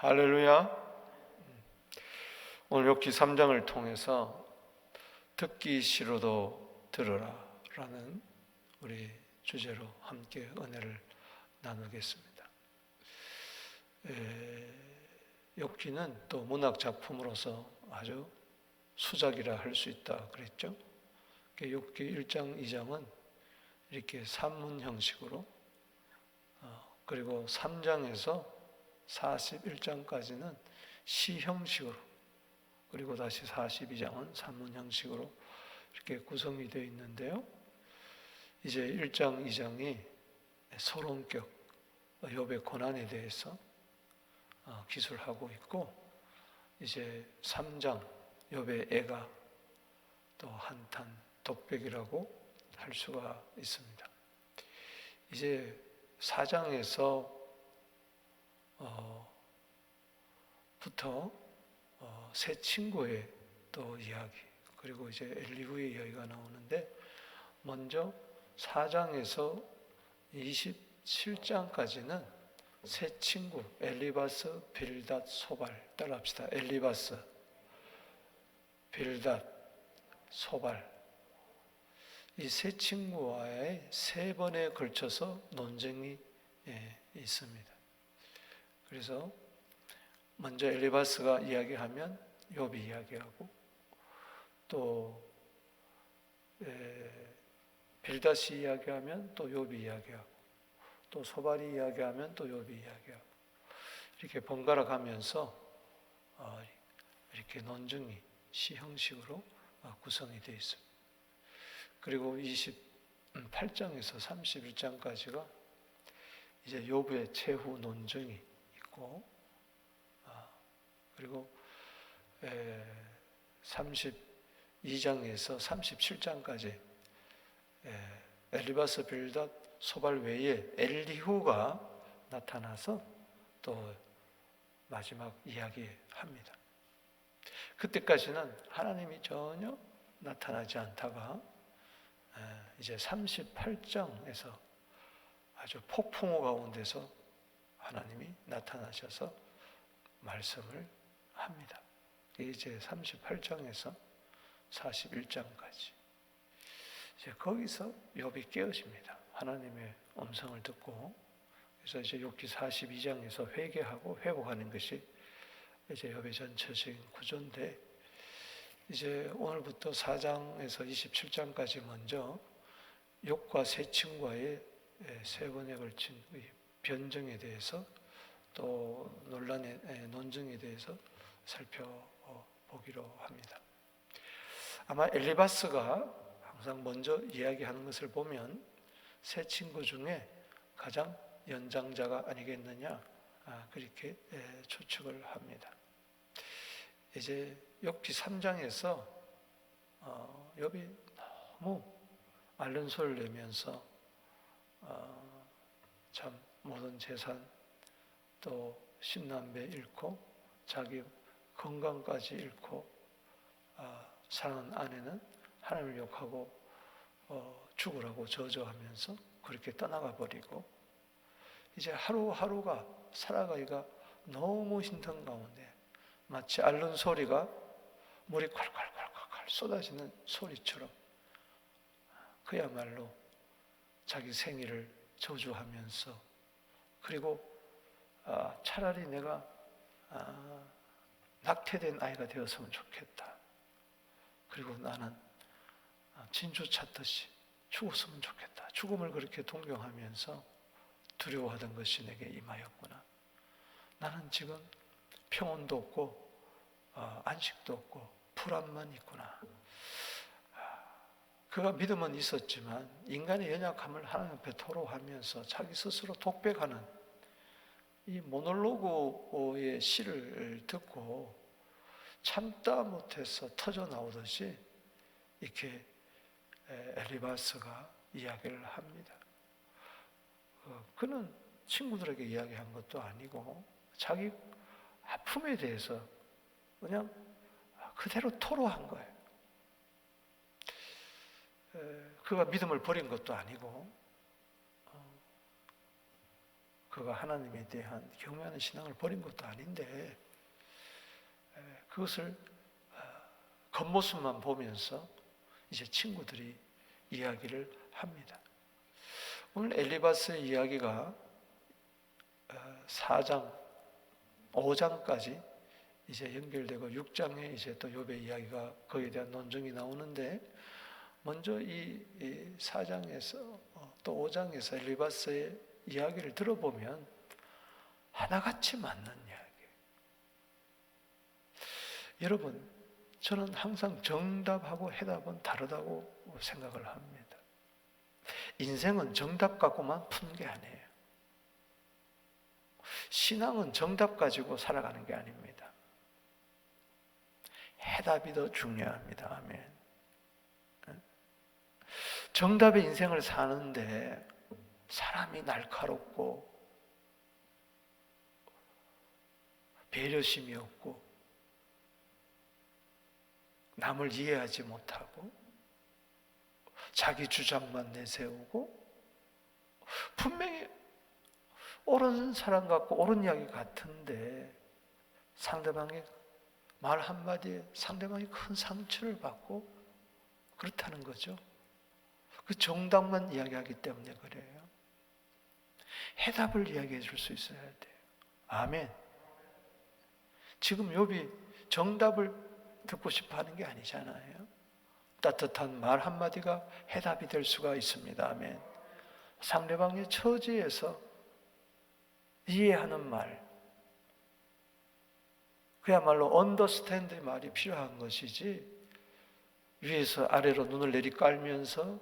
할렐루야. 오늘 욥기 3장을 통해서 듣기 싫어도 들으라라는 우리 주제로 함께 은혜를 나누겠습니다. 에, 욥기는 또 문학 작품으로서 아주 수작이라 할 수 있다 그랬죠. 욥기 1장, 2장은 이렇게 산문 형식으로 어, 그리고 3장에서 41장까지는 시 형식으로 그리고 다시 42장은 산문 형식으로 이렇게 구성이 되어 있는데요. 이제 1장, 2장이 서론격 욥의 고난에 대해서 어, 기술하고 있고 이제 3장 욥의 애가 또 한탄 독백이라고 할 수가 있습니다. 이제 4장에서 어, 부터 어, 새 친구의 또 이야기 그리고 이제 엘리후의 이야기가 나오는데 먼저 4장에서 27장까지는 새 친구 엘리바스 빌닷 소발 따라합시다 엘리바스 빌닷 소발 이 세 친구와의 세 번에 걸쳐서 논쟁이 예, 있습니다. 그래서 먼저 엘리바스가 이야기하면 욥이 이야기하고 또 에, 빌다시 이야기하면 또 욥이 이야기하고 또 소발이 이야기하면 또 욥이 이야기하고 이렇게 번갈아 가면서 어, 이렇게 논증이 시 형식으로 어, 구성이 되어 있습니다. 그리고 28장에서 31장까지가 이제 욥의 최후 논증이 있고 아, 그리고 32장에서 37장까지 엘리바스 빌닷 소발 외에 엘리후가 나타나서 또 마지막 이야기합니다. 그때까지는 하나님이 전혀 나타나지 않다가 이제 38장에서 아주 폭풍우 가운데서 하나님이 나타나셔서 말씀을 합니다. 이제 38장에서 41장까지. 이제 거기서 욥이 깨어집니다. 하나님의 음성을 듣고 그래서 이제 욥기 42장에서 회개하고 회복하는 것이 이제 욥의 전체적인 구조인데 이제 오늘부터 4장에서 27장까지 먼저 욕과 세 친구와의 세 번에 걸친 변정에 대해서 또 논란의 논증에 대해서 살펴보기로 합니다. 아마 엘리바스가 항상 먼저 이야기하는 것을 보면 세 친구 중에 가장 연장자가 아니겠느냐 그렇게 추측을 합니다. 이제 욥기 3장에서 어, 욥이 너무 앓는 소리를 내면서 어, 참 모든 재산 또 신남배 잃고 자기 건강까지 잃고 어, 사랑하는 아내는 하나님을 욕하고 어, 죽으라고 저주하면서 그렇게 떠나가 버리고 이제 하루하루가 살아가기가 너무 힘든 가운데 마치 앓는 소리가 물이 콸콸콸콸콸 쏟아지는 소리처럼 그야말로 자기 생일을 저주하면서 그리고 아, 차라리 내가 아, 낙태된 아이가 되었으면 좋겠다. 그리고 나는 아, 진주 찾듯이 죽었으면 좋겠다. 죽음을 그렇게 동경하면서 두려워하던 것이 내게 임하였구나. 나는 지금 평온도 없고 어, 안식도 없고 불안만 있구나. 그가 믿음은 있었지만 인간의 연약함을 하나님 앞에 토로하면서 자기 스스로 독백하는 이 모놀로그의 시를 듣고 참다 못해서 터져 나오듯이 이렇게 엘리바스가 이야기를 합니다. 어, 그는 친구들에게 이야기한 것도 아니고 자기 아픔에 대해서 그냥 그대로 토로한 거예요. 그가 믿음을 버린 것도 아니고 어, 그가 하나님에 대한 경외하는 신앙을 버린 것도 아닌데 에, 그것을 어, 겉모습만 보면서 이제 친구들이 이야기를 합니다. 오늘 엘리바스의 이야기가 4장, 5장까지 이제 연결되고 6장에 이제 또 욥의 이야기가 거기에 대한 논증이 나오는데 먼저 이 4장에서 또 5장에서 엘리바스의 이야기를 들어보면 하나같이 맞는 이야기. 여러분, 저는 항상 정답하고 해답은 다르다고 생각을 합니다. 인생은 정답 갖고만 푸는 게 아니에요. 신앙은 정답 가지고 살아가는 게 아닙니다. 해답이 더 중요합니다. 아멘. 정답의 인생을 사는데 사람이 날카롭고 배려심이 없고 남을 이해하지 못하고 자기 주장만 내세우고 분명히 옳은 사람 같고 옳은 이야기 같은데 상대방의 말 한마디에 상대방이 큰 상처를 받고 그렇다는 거죠. 그 정답만 이야기하기 때문에 그래요. 해답을 이야기해 줄 수 있어야 돼요. 아멘. 지금 욥이 정답을 듣고 싶어 하는 게 아니잖아요. 따뜻한 말 한마디가 해답이 될 수가 있습니다. 아멘. 상대방의 처지에서 이해하는 말. 그야말로 언더스탠드의 말이 필요한 것이지 위에서 아래로 눈을 내리 깔면서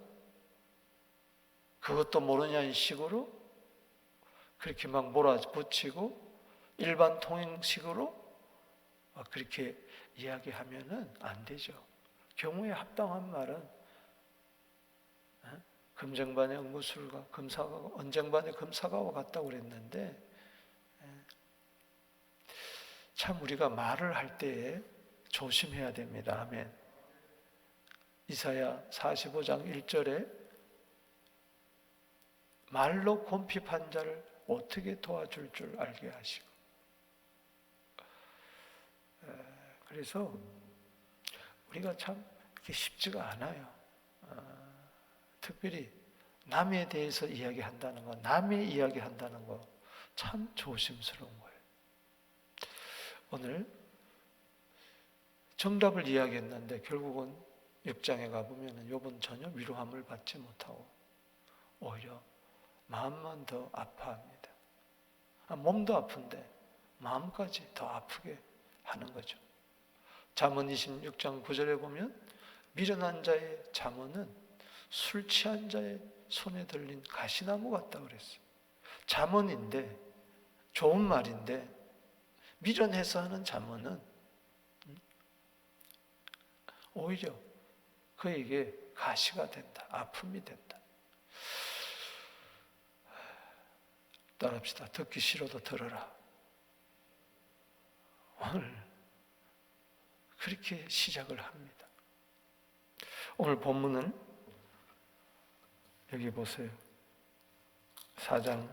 그것도 모르냐는 식으로 그렇게 막 몰아붙이고 일반 통행식으로 그렇게 이야기하면은 안 되죠. 경우에 합당한 말은 금정반의 응무술과 금사가 언쟁반의 금사가와 같다고 그랬는데 참 우리가 말을 할 때에 조심해야 됩니다. 아멘. 이사야 45장 1절에 말로 곰핍한 자를 어떻게 도와줄 줄 알게 하시고 그래서 우리가 참 쉽지가 않아요. 어, 특별히 남에 대해서 이야기한다는 거, 남의 이야기한다는 거 참 조심스러운 거예요. 오늘 정답을 이야기했는데 결국은 6장에 가보면 요번 전혀 위로함을 받지 못하고 오히려 마음만 더 아파합니다. 아, 몸도 아픈데 마음까지 더 아프게 하는 거죠. 잠언 26장 9절에 보면 미련한 자의 잠언은 술 취한 자의 손에 들린 가시나무 같다 그랬어요. 잠언인데 좋은 말인데 미련해서 하는 잠언은 오히려 그에게 가시가 된다. 아픔이 된다. 따라합시다. 듣기 싫어도 들어라. 오늘 그렇게 시작을 합니다. 오늘 본문은 여기 보세요. 4장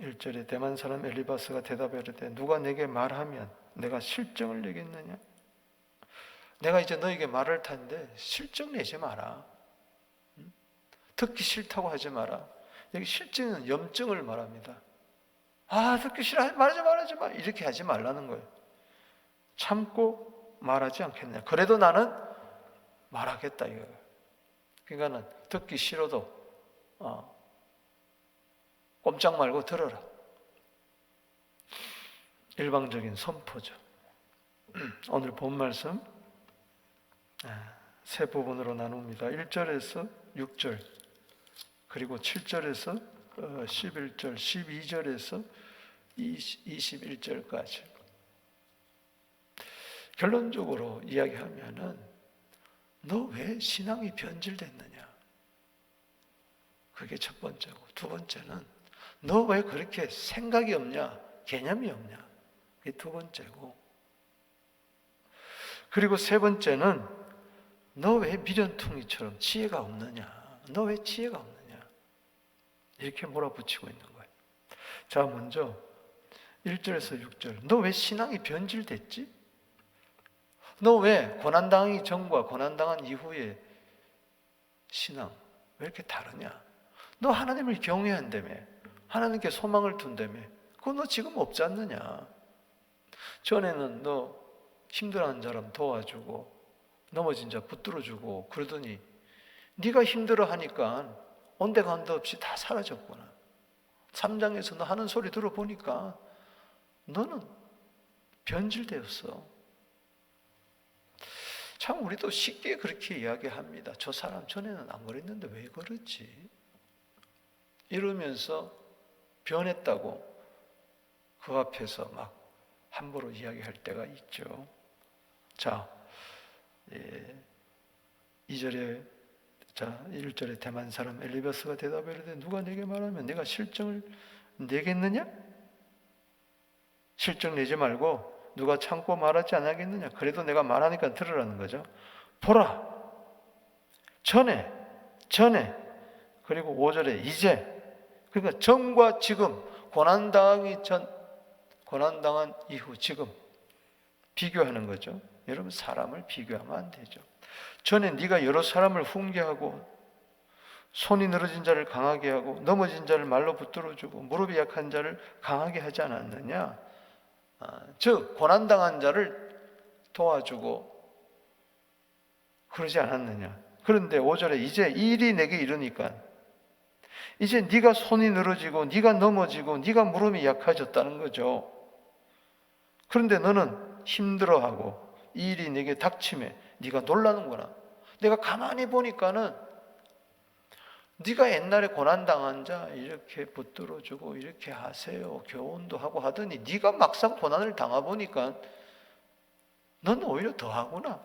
1절에 대만 사람 엘리바스가 대답하되 누가 내게 말하면 내가 실정을 내겠느냐? 내가 이제 너에게 말할 텐데 실정 내지 마라. 듣기 싫다고 하지 마라. 여기 실증은 염증을 말합니다. 아, 듣기 싫어. 말하지 말하지 마. 이렇게 하지 말라는 거예요. 참고 말하지 않겠냐. 그래도 나는 말하겠다 이거예요. 그러니까는 듣기 싫어도 어, 꼼짝 말고 들어라. 일방적인 선포죠. 오늘 본 말씀 아, 세 부분으로 나눕니다. 1절에서 6절, 그리고 7절에서 11절, 12절에서 21절까지. 결론적으로 이야기하면은 너 왜 신앙이 변질됐느냐? 그게 첫 번째고, 두 번째는 너 왜 그렇게 생각이 없냐? 개념이 없냐? 그게 두 번째고. 그리고 세 번째는 너 왜 미련퉁이처럼 지혜가 없느냐? 너 왜 지혜가 없느냐? 이렇게 몰아붙이고 있는 거예요. 자, 먼저 1절에서 6절. 너 왜 신앙이 변질됐지? 너 왜 고난당하기 전과 고난당한 이후에 신앙 왜 이렇게 다르냐? 너 하나님을 경외한다며. 하나님께 소망을 둔다며. 그거 너 지금 없지 않느냐? 전에는 너 힘들어하는 사람 도와주고 넘어진 자 붙들어주고 그러더니 네가 힘들어하니까 온데간데 없이 다 사라졌구나. 3장에서 너 하는 소리 들어보니까 너는 변질되었어. 참 우리도 쉽게 그렇게 이야기합니다. 저 사람 전에는 안 그랬는데 왜 그러지? 이러면서 변했다고 그 앞에서 막 함부로 이야기할 때가 있죠. 자, 예, 2절에 자, 1절에 대만 사람 엘리바스가 대답하되 누가 내게 말하면 내가 실정을 내겠느냐? 실정 내지 말고 누가 참고 말하지 않겠느냐? 그래도 내가 말하니까 들으라는 거죠. 보라. 전에 전에 그리고 5절에 이제 그러니까 전과 지금 고난 당하기 전 고난 당한 이후 지금 비교하는 거죠. 여러분 사람을 비교하면 안 되죠. 전에 네가 여러 사람을 훈계하고 손이 늘어진 자를 강하게 하고 넘어진 자를 말로 붙들어주고 무릎이 약한 자를 강하게 하지 않았느냐? 아, 즉 고난 당한 자를 도와주고 그러지 않았느냐? 그런데 5절에 이제 이 일이 내게 이르니까 이제 네가 손이 늘어지고 네가 넘어지고 네가 무릎이 약해졌다는 거죠. 그런데 너는 힘들어하고 이 일이 내게 닥침에 네가 놀라는구나. 내가 가만히 보니까는 네가 옛날에 고난 당한 자 이렇게 붙들어 주고 이렇게 하세요. 교훈도 하고 하더니 네가 막상 고난을 당하 보니까 넌 오히려 더 하구나.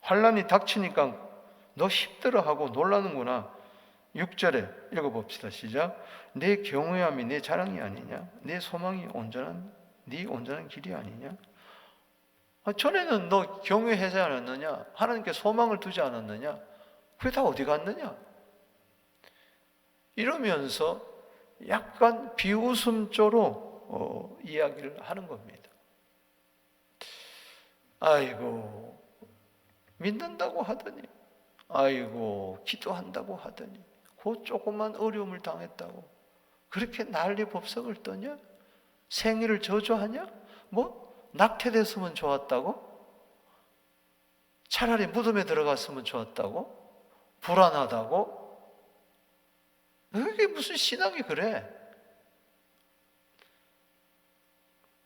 환란이 닥치니까 너 힘들어 하고 놀라는구나. 6절에 읽어 봅시다. 시작. 내 경외함이 내 자랑이 아니냐? 내 소망이 온전한 네 온전한 길이 아니냐? 아, 전에는 너 경외하지 않았느냐? 하나님께 소망을 두지 않았느냐? 그게 다 어디 갔느냐? 이러면서 약간 비웃음조로 어, 이야기를 하는 겁니다. 아이고, 믿는다고 하더니, 아이고, 기도한다고 하더니, 그 조그만 어려움을 당했다고. 그렇게 난리 법석을 떠냐? 생일을 저주하냐? 뭐? 낙태됐으면 좋았다고? 차라리 무덤에 들어갔으면 좋았다고? 불안하다고? 그게 무슨 신앙이 그래?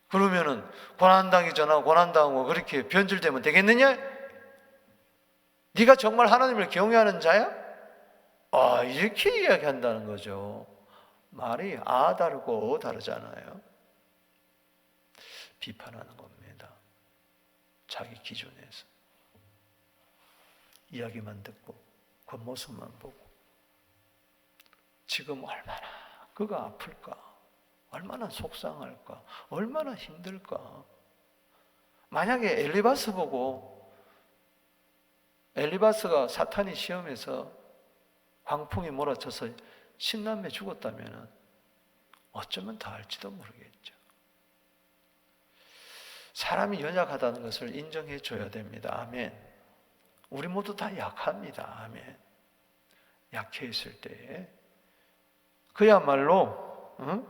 그러면은 고난당이 전하고 고난당하고 그렇게 변질되면 되겠느냐? 네가 정말 하나님을 경외하는 자야? 아, 이렇게 이야기한다는 거죠. 말이 아 다르고 어 다르잖아요. 비판하는 겁니다. 자기 기준에서. 이야기만 듣고 겉모습만 보고 지금 얼마나 그가 아플까? 얼마나 속상할까? 얼마나 힘들까? 만약에 엘리바스 보고 엘리바스가 사탄이 시험해서 광풍이 몰아쳐서 신남매 죽었다면 어쩌면 더 할지도 모르겠죠. 사람이 연약하다는 것을 인정해 줘야 됩니다. 아멘. 우리 모두 다 약합니다. 아멘. 약해 있을 때에 그야말로 응?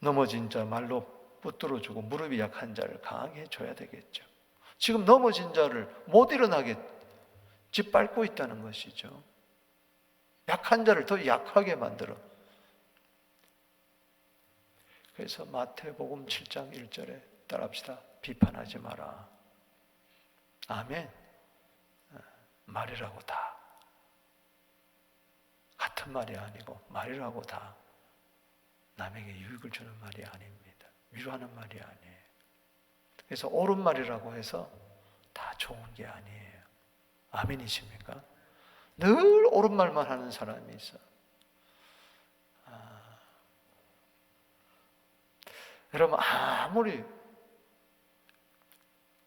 넘어진 자 말로 붙들어 주고 무릎이 약한 자를 강하게 해 줘야 되겠죠. 지금 넘어진 자를 못 일어나게 짓밟고 있다는 것이죠. 약한 자를 더 약하게 만들어. 그래서 마태복음 7장 1절에 따라합시다. 비판하지 마라. 아멘. 말이라고 다. 같은 말이 아니고 말이라고 다. 남에게 유익을 주는 말이 아닙니다. 위로하는 말이 아니에요. 그래서 옳은 말이라고 해서 다 좋은 게 아니에요. 아멘이십니까? 늘 옳은 말만 하는 사람이 있어. 아. 여러분 아무리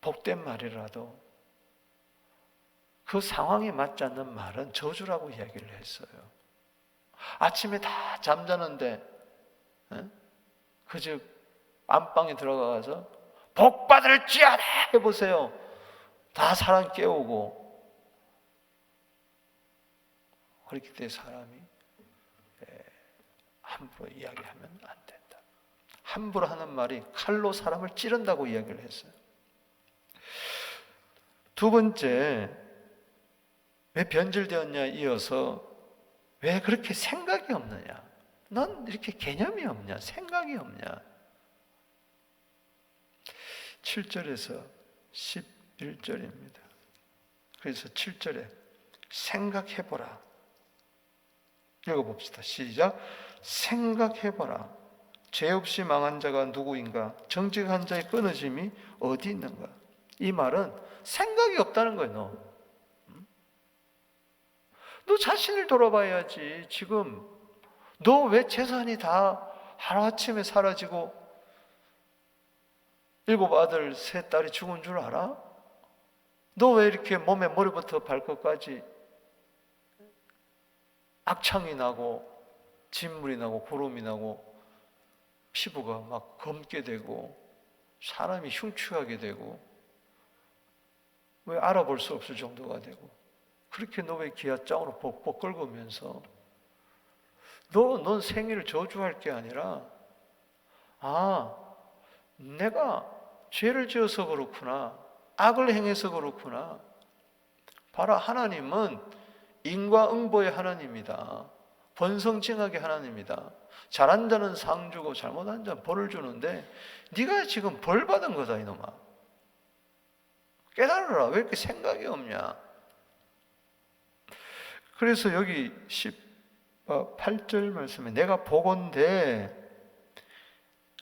복된 말이라도 그 상황에 맞지 않는 말은 저주라고 이야기를 했어요. 아침에 다 잠자는데 그저 안방에 들어가서 복 받을지어다 해보세요. 다 사람 깨우고 그렇기 때문에 사람이 에, 함부로 이야기하면 안 된다. 함부로 하는 말이 칼로 사람을 찌른다고 이야기를 했어요. 두 번째, 왜 변질되었냐 이어서 왜 그렇게 생각이 없느냐? 넌 이렇게 개념이 없냐? 생각이 없냐? 7절에서 11절입니다. 그래서 7절에 생각해보라. 읽어봅시다. 시작. 생각해보라. 죄 없이 망한 자가 누구인가? 정직한 자의 끊어짐이 어디 있는가? 이 말은 생각이 없다는 거예요, 너. 응? 너 자신을 돌아봐야지. 지금 너 왜 재산이 다 하루아침에 사라지고 일곱 아들, 세 딸이 죽은 줄 알아? 너 왜 이렇게 몸에 머리부터 발끝까지 악창이 나고 진물이 나고 구름이 나고 피부가 막 검게 되고 사람이 흉측하게 되고 왜 알아볼 수 없을 정도가 되고 그렇게 너왜 기아장으로 벅벅 긁으면서 너, 넌 생일을 저주할 게 아니라 아 내가 죄를 지어서 그렇구나 악을 행해서 그렇구나. 봐라 하나님은 인과응보의 하나님이다. 번성징악의 하나님이다. 잘한 자는 상 주고 잘못한 자는 벌을 주는데 네가 지금 벌 받은 거다 이놈아 깨달으라. 왜 이렇게 생각이 없냐? 그래서 여기 18절 말씀에 내가 보건대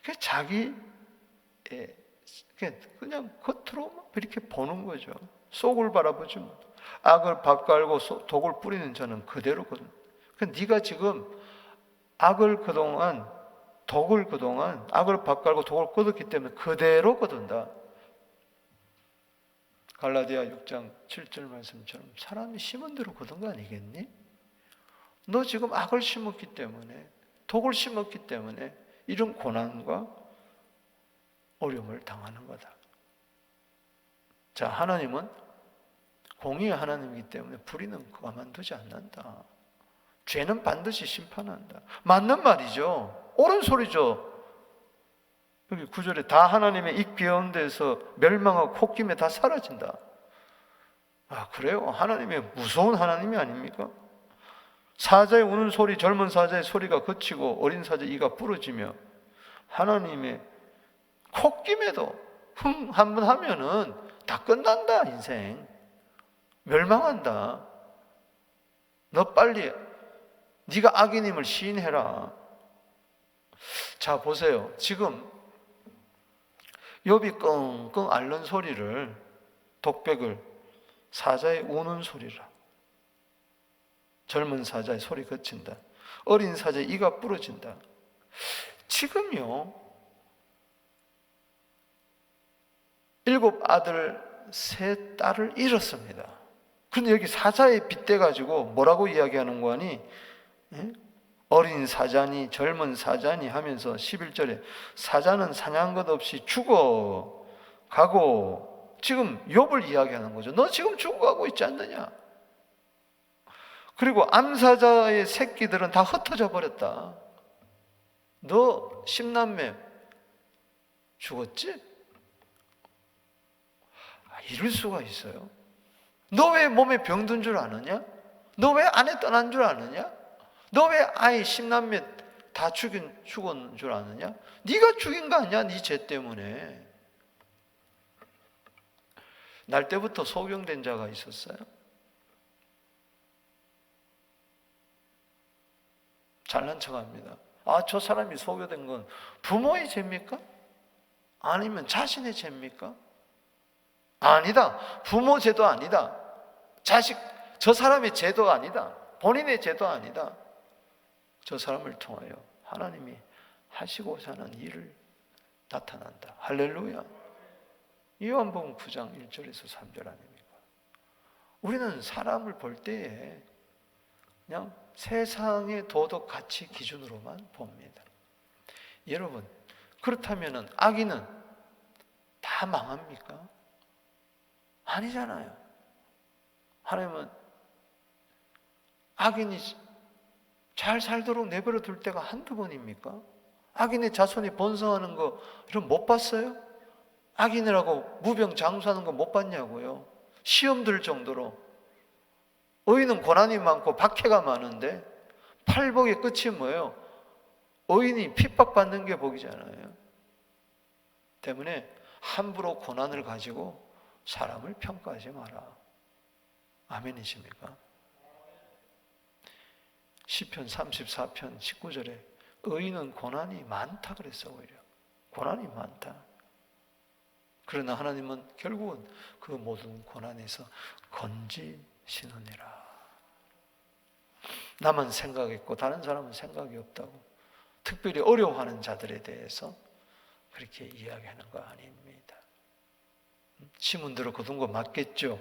그 자기 그냥 겉으로 이렇게 보는 거죠. 속을 바라보지 못. 악을 밭갈고 독을 뿌리는 자는 그대로거든. 그 네가 지금 악을 그동안 독을 그동안 악을 밭갈고 독을 걷었기 때문에 그대로 거둔다. 갈라디아 6장 7절 말씀처럼 사람이 심은 대로 거둔 거 아니겠니? 너 지금 악을 심었기 때문에 독을 심었기 때문에 이런 고난과 어려움을 당하는 거다. 자, 하나님은 공의의 하나님이기 때문에 불의는 가만두지 않는다. 죄는 반드시 심판한다. 맞는 말이죠. 옳은 소리죠. 여기 구절에 다 하나님의 입 가운데서 멸망하고 콧김에 다 사라진다. 아, 그래요? 하나님의 무서운 하나님이 아닙니까? 사자의 우는 소리, 젊은 사자의 소리가 그치고 어린 사자의 이가 부러지며 하나님의 콧김에도 흥 한 번 하면은 다 끝난다, 인생. 멸망한다. 너 빨리 네가 악인임을 시인해라. 자, 보세요. 지금 욥이 끙끙 앓는 소리를 독백을 사자의 우는 소리라. 젊은 사자의 소리 거친다. 어린 사자의 이가 부러진다. 지금요, 일곱 아들, 세 딸을 잃었습니다. 근데 여기 사자에 빗대 가지고 뭐라고 이야기하는 거니? 예? 어린 사자니 젊은 사자니 하면서 11절에 사자는 사냥한 것 없이 죽어 가고 지금 욥을 이야기하는 거죠. 너 지금 죽어가고 있지 않느냐? 그리고 암사자의 새끼들은 다 흩어져 버렸다. 너 십남매 죽었지? 아, 이럴 수가 있어요. 너 왜 몸에 병든 줄 아느냐? 너 왜 아내 떠난 줄 아느냐? 너 왜 아이 십남매 다 죽인 죽은 줄 아느냐? 네가 죽인 거 아니야? 네 죄 때문에. 날 때부터 소경된 자가 있었어요. 잘난 척합니다. 아, 저 사람이 소교된 건 부모의 죄입니까? 아니면 자신의 죄입니까? 아니다. 부모 죄도 아니다. 자식, 저 사람의 죄도 아니다. 본인의 죄도 아니다. 저 사람을 통하여 하나님이 하시고자 하는 일을 나타난다. 할렐루야. 요한복음 9장 1절에서 3절 아닙니까? 우리는 사람을 볼 때에 그냥 세상의 도덕 가치 기준으로만 봅니다. 여러분, 그렇다면은 악인은 다 망합니까? 아니잖아요. 하나님은 악인이 잘 살도록 내버려 둘 때가 한두 번입니까? 악인의 자손이 번성하는 거 이런 못 봤어요? 악인이라고 무병 장수하는 거 못 봤냐고요? 시험 들 정도로 의인은 고난이 많고 박해가 많은데 팔복의 끝이 뭐예요? 의인이 핍박받는 게 복이잖아요. 때문에 함부로 고난을 가지고 사람을 평가하지 마라. 아멘이십니까? 시편 34편 19절에 의인은 고난이 많다 그랬어 오히려 고난이 많다. 그러나 하나님은 결국은 그 모든 고난에서 건지시느니라. 나만 생각했고 다른 사람은 생각이 없다고 특별히 어려워하는 자들에 대해서 그렇게 이야기하는 거 아닙니다. 시문대로 거둔 거 맞겠죠?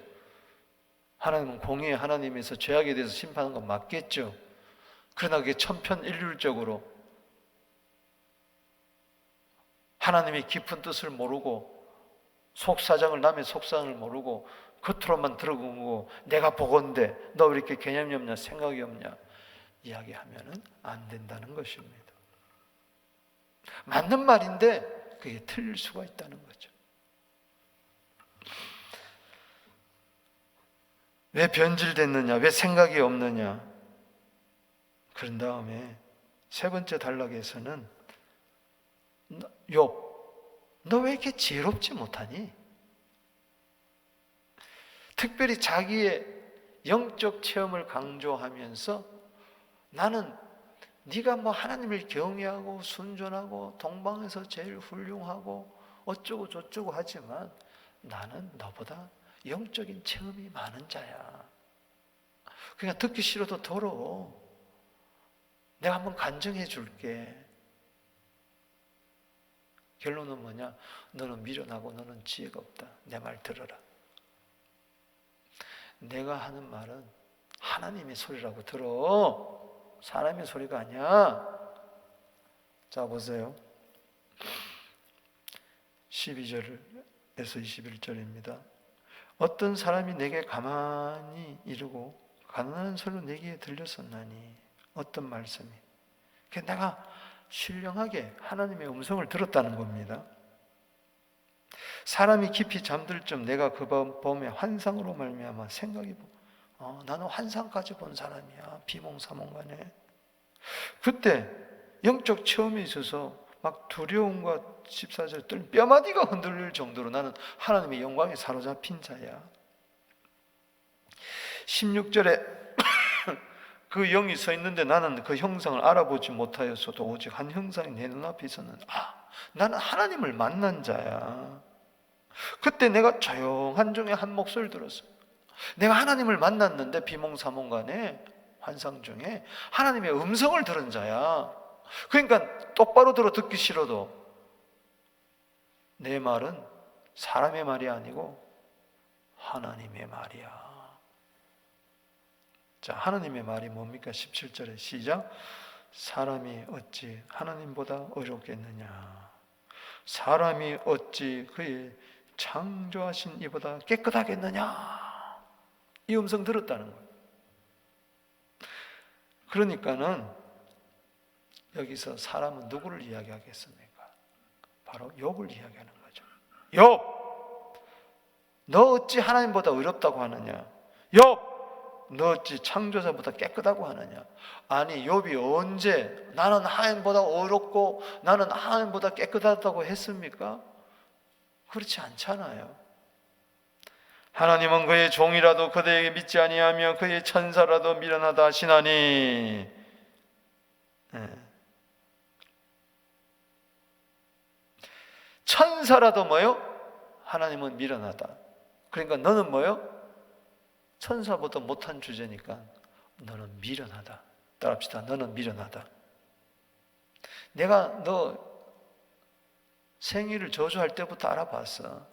하나님은 공의의 하나님에서 죄악에 대해서 심판하는 거 맞겠죠? 그러나 그게 천편일률적으로 하나님의 깊은 뜻을 모르고 속사정을 남의 속사정을 모르고 겉으로만 들어보고 내가 보건데 너 왜 이렇게 개념이 없냐 생각이 없냐 이야기하면은 안 된다는 것입니다. 맞는 말인데 그게 틀릴 수가 있다는 거죠. 왜 변질됐느냐? 왜 생각이 없느냐? 그런 다음에 세 번째 단락에서는 욥, 너 왜 이렇게 지혜롭지 못하니? 특별히 자기의 영적 체험을 강조하면서 나는 네가 뭐 하나님을 경외하고 순전하고 동방에서 제일 훌륭하고 어쩌고 저쩌고 하지만 나는 너보다 영적인 체험이 많은 자야. 그냥 듣기 싫어도 더러워. 내가 한번 간증해 줄게. 결론은 뭐냐? 너는 미련하고 너는 지혜가 없다. 내 말 들어라. 내가 하는 말은 하나님의 소리라고 들어. 사람의 소리가 아니야. 자, 보세요. 12절에서 21절입니다. 어떤 사람이 내게 가만히 이르고 가난한 소리로 내게 들렸었나니 어떤 말씀이? 내가 신령하게 하나님의 음성을 들었다는 겁니다. 사람이 깊이 잠들 쯤 내가 그 밤에 환상으로 말미암아 생각이 어, 나는 환상까지 본 사람이야. 비몽사몽간에. 그때 영적 체험이 있어서 막 두려움과 14절 떨 뼈마디가 흔들릴 정도로 나는 하나님의 영광에 사로잡힌 자야. 16절에 그 영이 서 있는데 나는 그 형상을 알아보지 못하였어도 오직 한 형상이 내 눈앞에 있었는 아, 나는 하나님을 만난 자야. 그때 내가 조용한 중에 한 목소리를 들었어요. 내가 하나님을 만났는데 비몽사몽간에 환상 중에 하나님의 음성을 들은 자야. 그러니까 똑바로 들어 듣기 싫어도 내 말은 사람의 말이 아니고 하나님의 말이야. 자, 하나님의 말이 뭡니까? 17절에 시작. 사람이 어찌 하나님보다 어렵겠느냐? 사람이 어찌 그의 창조하신 이보다 깨끗하겠느냐? 이 음성 들었다는 거예요. 그러니까는 여기서 사람은 누구를 이야기하겠습니까? 바로 욥을 이야기하는 거죠. 욥, 너 어찌 하나님보다 어렵다고 하느냐? 욥, 너 어찌 창조자보다 깨끗하고 하느냐? 아니 욥이 언제 나는 하나님보다 어렵고 나는 하나님보다 깨끗하다고 했습니까? 그렇지 않잖아요. 하나님은 그의 종이라도 그대에게 믿지 아니하며 그의 천사라도 미련하다 하시나니 네. 천사라도 뭐요? 하나님은 미련하다. 그러니까 너는 뭐요? 천사보다 못한 주제니까 너는 미련하다. 따라합시다. 너는 미련하다. 내가 너 생일을 저주할 때부터 알아봤어.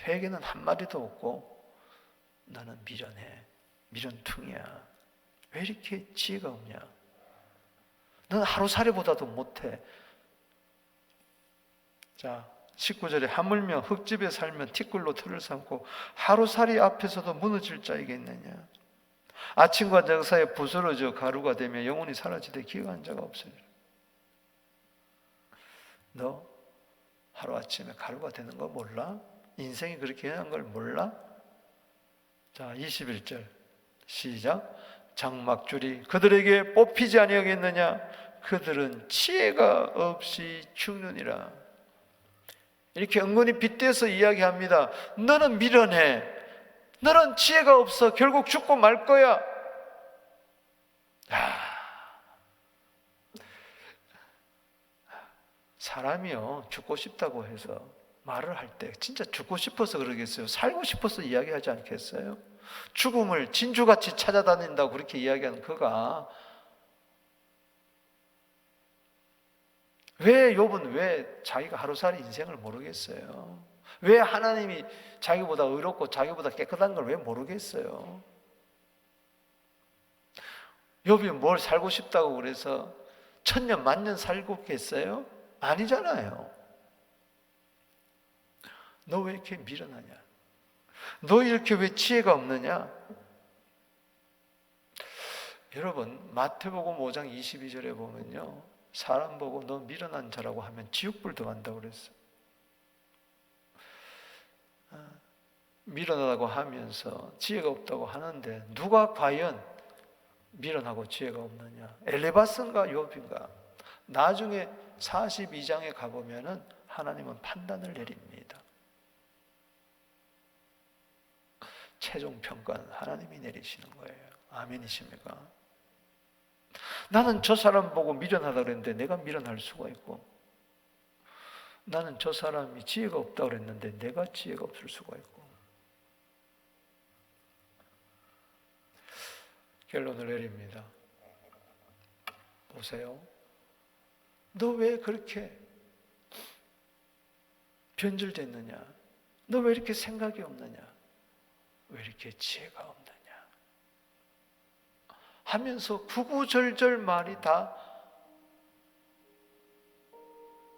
회개는 한 마디도 없고 너는 미련해. 미련퉁이야. 왜 이렇게 지혜가 없냐? 넌 하루살이보다도 못해. 자, 19절에 하물며 흙집에 살면 티끌로 틀을 삼고 하루살이 앞에서도 무너질 자이겠느냐? 아침과 저녁 사이에 부스러져 가루가 되며 영혼이 사라지되 기억한 자가 없으리라. 너 하루아침에 가루가 되는 거 몰라? 인생이 그렇게 하는 걸 몰라? 자, 21절 시작. 장막줄이 그들에게 뽑히지 아니하겠느냐? 그들은 지혜가 없이 죽느니라. 이렇게 은근히 빗대서 이야기합니다. 너는 미련해. 너는 지혜가 없어. 결국 죽고 말 거야. 아. 사람이요, 죽고 싶다고 해서 말을 할 때 진짜 죽고 싶어서 그러겠어요? 살고 싶어서 이야기하지 않겠어요? 죽음을 진주같이 찾아다닌다고 그렇게 이야기하는 그가 왜 욥은 왜 자기가 하루살이 인생을 모르겠어요? 왜 하나님이 자기보다 의롭고 자기보다 깨끗한 걸 왜 모르겠어요? 욥이 뭘 살고 싶다고 그래서 천년 만년 살고 겠어요? 아니잖아요. 너 왜 이렇게 미련하냐? 너 이렇게 왜 지혜가 없느냐? 여러분 마태복음 5장 22절에 보면요. 사람 보고 너 미련한 자라고 하면 지옥불 들어간다고 그랬어. 아, 미련하다고 하면서 지혜가 없다고 하는데 누가 과연 미련하고 지혜가 없느냐? 엘레바스인가 욥인가? 나중에 42장에 가 보면은 하나님은 판단을 내립니다. 최종 평가는 하나님이 내리시는 거예요. 아멘이십니까? 나는 저 사람 보고 미련하다 그랬는데 내가 미련할 수가 있고 나는 저 사람이 지혜가 없다 그랬는데 내가 지혜가 없을 수가 있고 결론을 내립니다. 보세요. 너 왜 그렇게 변질됐느냐? 너 왜 이렇게 생각이 없느냐? 왜 이렇게 지혜가 없느냐? 하면서 구구절절 말이 다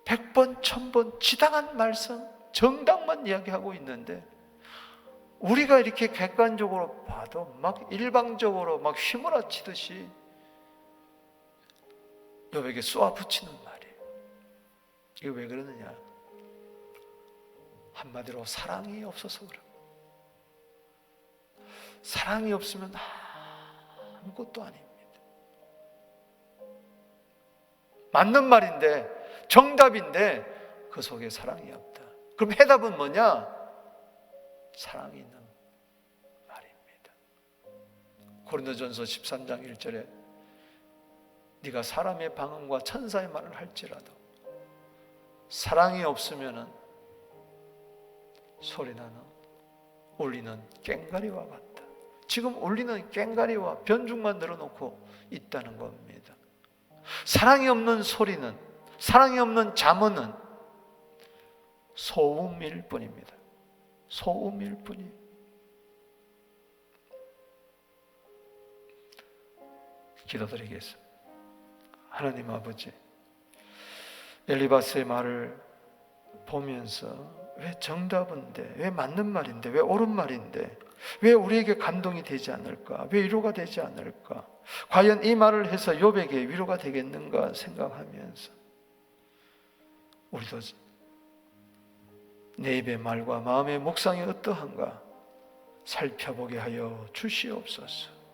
백번, 천번 지당한 말씀, 정당만 이야기하고 있는데 우리가 이렇게 객관적으로 봐도 막 일방적으로 막 휘몰아치듯이 여에게 쏘아붙이는 말이에요. 이게 왜 그러느냐? 한마디로 사랑이 없어서 그래. 사랑이 없으면 아무것도 아닙니다. 맞는 말인데, 정답인데, 그 속에 사랑이 없다. 그럼 해답은 뭐냐? 사랑이 있는 말입니다. 고린도전서 13장 1절에 네가 사람의 방언과 천사의 말을 할지라도 사랑이 없으면은 소리나는 울리는 꽹가리와 같다. 지금 울리는 꽹가리와 변죽만 늘어놓고 있다는 겁니다. 사랑이 없는 소리는 사랑이 없는 잠언은 소음일 뿐입니다. 소음일 뿐이. 기도드리겠습니다. 하나님 아버지, 엘리바스의 말을 보면서 왜 정답인데, 왜 맞는 말인데, 왜 옳은 말인데, 왜 우리에게 감동이 되지 않을까? 왜 위로가 되지 않을까? 과연 이 말을 해서 욥에게 위로가 되겠는가 생각하면서 우리도 내 입의 말과 마음의 묵상이 어떠한가 살펴보게 하여 주시옵소서.